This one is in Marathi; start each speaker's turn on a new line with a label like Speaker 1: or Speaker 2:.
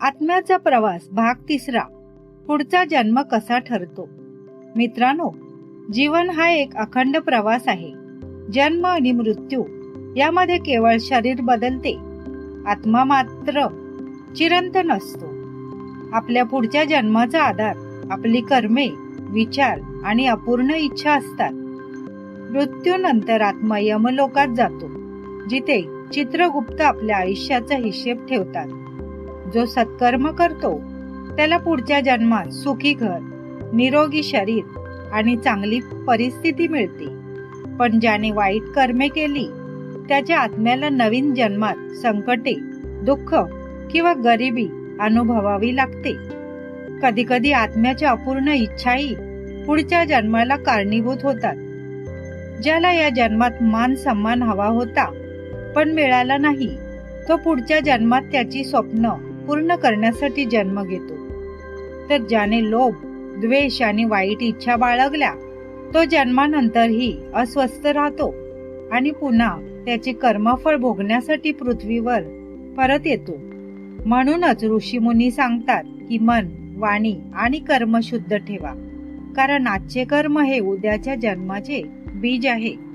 Speaker 1: आत्म्याचा प्रवास भाग तिसरा. पुढचा जन्म कसा ठरतो? मित्रांनो जीवन हा एक अखंड प्रवास आहे. जन्म आणि मृत्यू यामध्ये केवळ शरीर बदलते. आत्मा मात्र चिरंतन असतो आपल्या पुढच्या जन्माचा आधार आपली कर्मे विचार आणि अपूर्ण इच्छा असतात. मृत्यूनंतर आत्मा यमलोकात जातो जिथे चित्रगुप्त आपल्या आयुष्याचा हिशेब ठेवतात. जो सत्कर्म करतो त्याला पुढच्या जन्मात सुखी घर निरोगी शरीर आणि चांगली परिस्थिती मिळते. पण ज्याने वाईट कर्मे केली त्याच्या आत्म्याला नवीन जन्मात संकटे दुःख किंवा गरिबी अनुभवावी लागते. कधी कधी आत्म्याच्या अपूर्ण इच्छाही पुढच्या जन्माला कारणीभूत होतात. ज्याला या जन्मात मान सन्मान हवा होता पण मिळाला नाही तो पुढच्या जन्मात त्याची स्वप्न पूर्ण करण्यासाठी जन्म घेतो. तर ज्याने लोभ द्वेष आणि वाईट इच्छा बाळगल्या तो जन्मानंतरही अस्वस्थ राहतो आणि पुन्हा त्याचे कर्मफळ भोगण्यासाठी पृथ्वीवर परत येतो. म्हणूनच ऋषीमुनी सांगतात की मन वाणी आणि कर्म शुद्ध ठेवा. कारण आजचे कर्म हे उद्याच्या जन्माचे बीज आहे.